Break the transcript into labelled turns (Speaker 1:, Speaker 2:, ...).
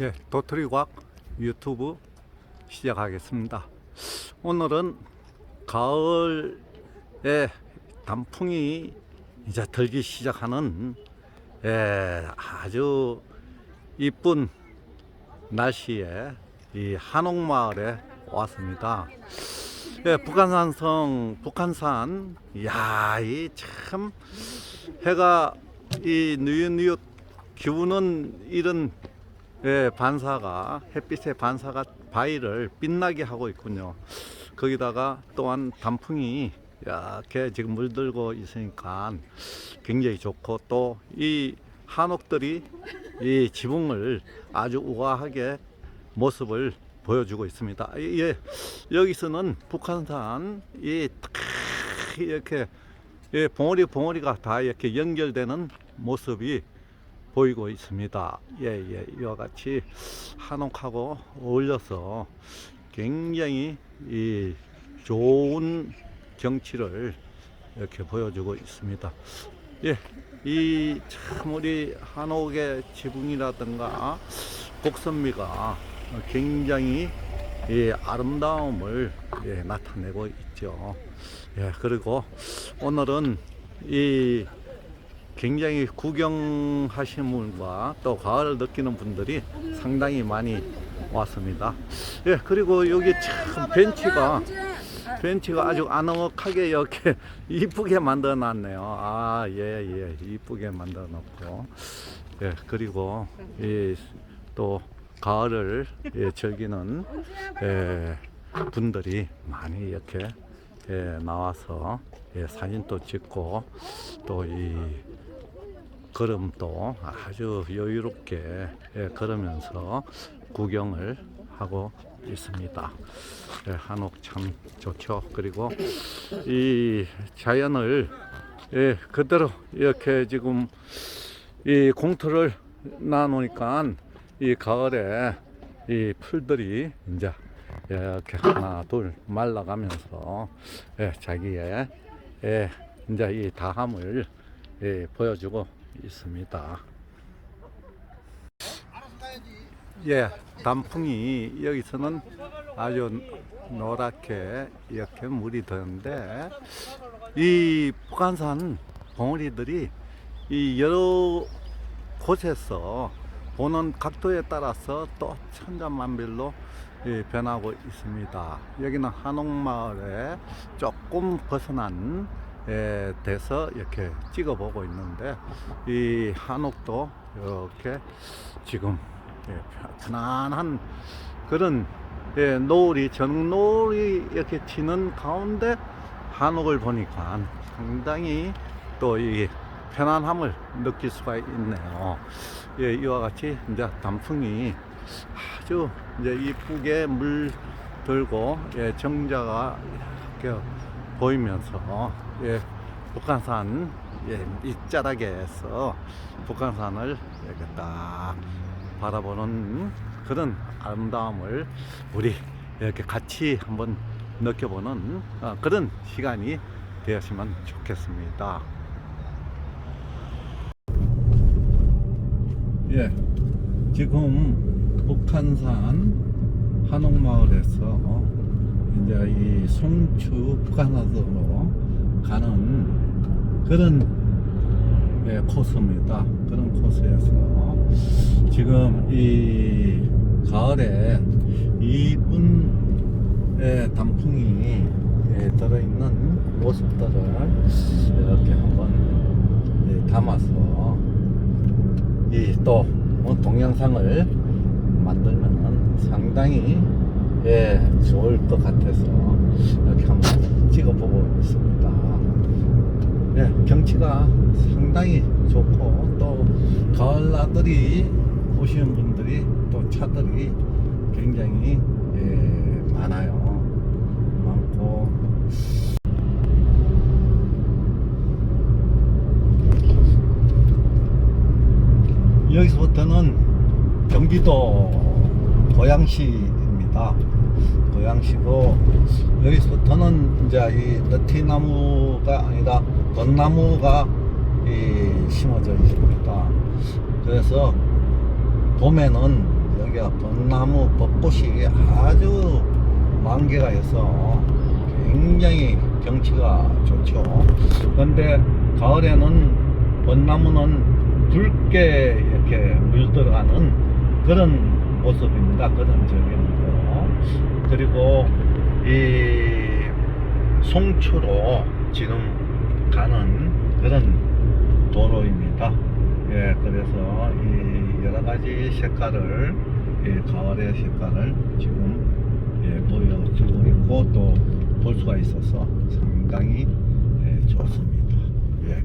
Speaker 1: 예, 도토리과학 유튜브 시작하겠습니다. 오늘은 가을에 단풍이 이제 들기 시작하는 예, 아주 이쁜 날씨에 이 한옥마을에 왔습니다. 예, 북한산성 북한산 야, 이 참 해가 이 뉘엿뉘엿 기우는 이런 예, 반사가 햇빛의 반사가 바위를 빛나게 하고 있군요. 거기다가 또한 단풍이 이렇게 지금 물들고 있으니까 굉장히 좋고 또 이 한옥들이 이 지붕을 아주 우아하게 모습을 보여주고 있습니다. 예, 여기서는 북한산 이탁 이렇게 예, 봉오리 봉오리가 다 이렇게 연결되는 모습이 보이고 있습니다. 예, 예, 이와 같이 한옥하고 어울려서 굉장히 이 좋은 경치를 이렇게 보여주고 있습니다. 예, 이 참 우리 한옥의 지붕이라든가 곡선미가 굉장히 이 아름다움을 예, 나타내고 있죠. 예, 그리고 오늘은 이 굉장히 구경하시는 분과 또 가을을 느끼는 분들이 상당히 많이 왔습니다. 예, 그리고 여기 참 벤치가 벤치가 아주 아늑하게 이렇게 이쁘게 만들어 놨네요. 아, 예, 예, 이쁘게 만들어 놓고. 예, 그리고 이또 가을을 예, 즐기는 예, 분들이 많이 이렇게 예, 나와서 예, 사진도 찍고 또이 걸음도 아주 여유롭게 예, 걸으면서 구경을 하고 있습니다. 예, 한옥 참 좋죠. 그리고 이 자연을 예, 그대로 이렇게 지금 이 공터를 놔놓으니까 이 가을에 이 풀들이 이제 이렇게 하나 둘 말라가면서 예, 자기의 예, 이제 이 다함을 예, 보여주고 있습니다. 예, 단풍이 여기서는 아주 노랗게 이렇게 물이 드는데 이 북한산 봉우리들이 이 여러 곳에서 보는 각도에 따라서 또 천차만별로 예, 변하고 있습니다. 여기는 한옥마을에 조금 벗어난 예, 데서 이렇게 찍어보고 있는데 이 한옥도 이렇게 지금 예, 편안한 그런 예, 노을이 저녁 노을이 이렇게 치는 가운데 한옥을 보니까 상당히 또 이 편안함을 느낄 수가 있네요. 예, 이와 같이 이제 단풍이 아주 이제 이쁘게 물 들고 예, 정자가 이렇게 보이면서 예, 북한산 예, 밑자락에서 북한산을 이렇게 딱 바라보는 그런 아름다움을 우리 이렇게 같이 한번 느껴보는 어, 그런 시간이 되었으면 좋겠습니다. 예, 지금 북한산 한옥마을에서 이제 이 송추 북한산으로 가는 그런 예, 코스입니다. 그런 코스에서 지금 이 가을에 이쁜 예, 단풍이 예, 들어있는 모습들을 이렇게 한번 예, 담아서 이또 뭐 동영상을 만들면은 상당히 예, 좋을 것 같아서 이렇게 한번 찍어보고 있습니다. 예, 경치가 상당히 좋고 또 가을 나들이 오시는 분들이 또 차들이 굉장히 예, 많아요. 많고 여기서부터는 경기도 고양시 입니다. 고양시고 여기서부터는 이제 이 느티나무가 아니라 벚나무가 이 심어져 있습니다. 그래서 봄에는 여기 여기가 벚나무 벚꽃이 아주 만개가 있어 굉장히 경치가 좋죠. 그런데 가을에는 벚나무는 붉게 이렇게 물들어가는 그런 모습입니다. 그런 저기는 그리고 이 송추로 지금 가는 그런 도로입니다. 예, 그래서 이 여러 가지 색깔을 이 가을의 색깔을 지금 예, 보여주고 있고 또 볼 수가 있어서 상당히 예, 좋습니다. 예.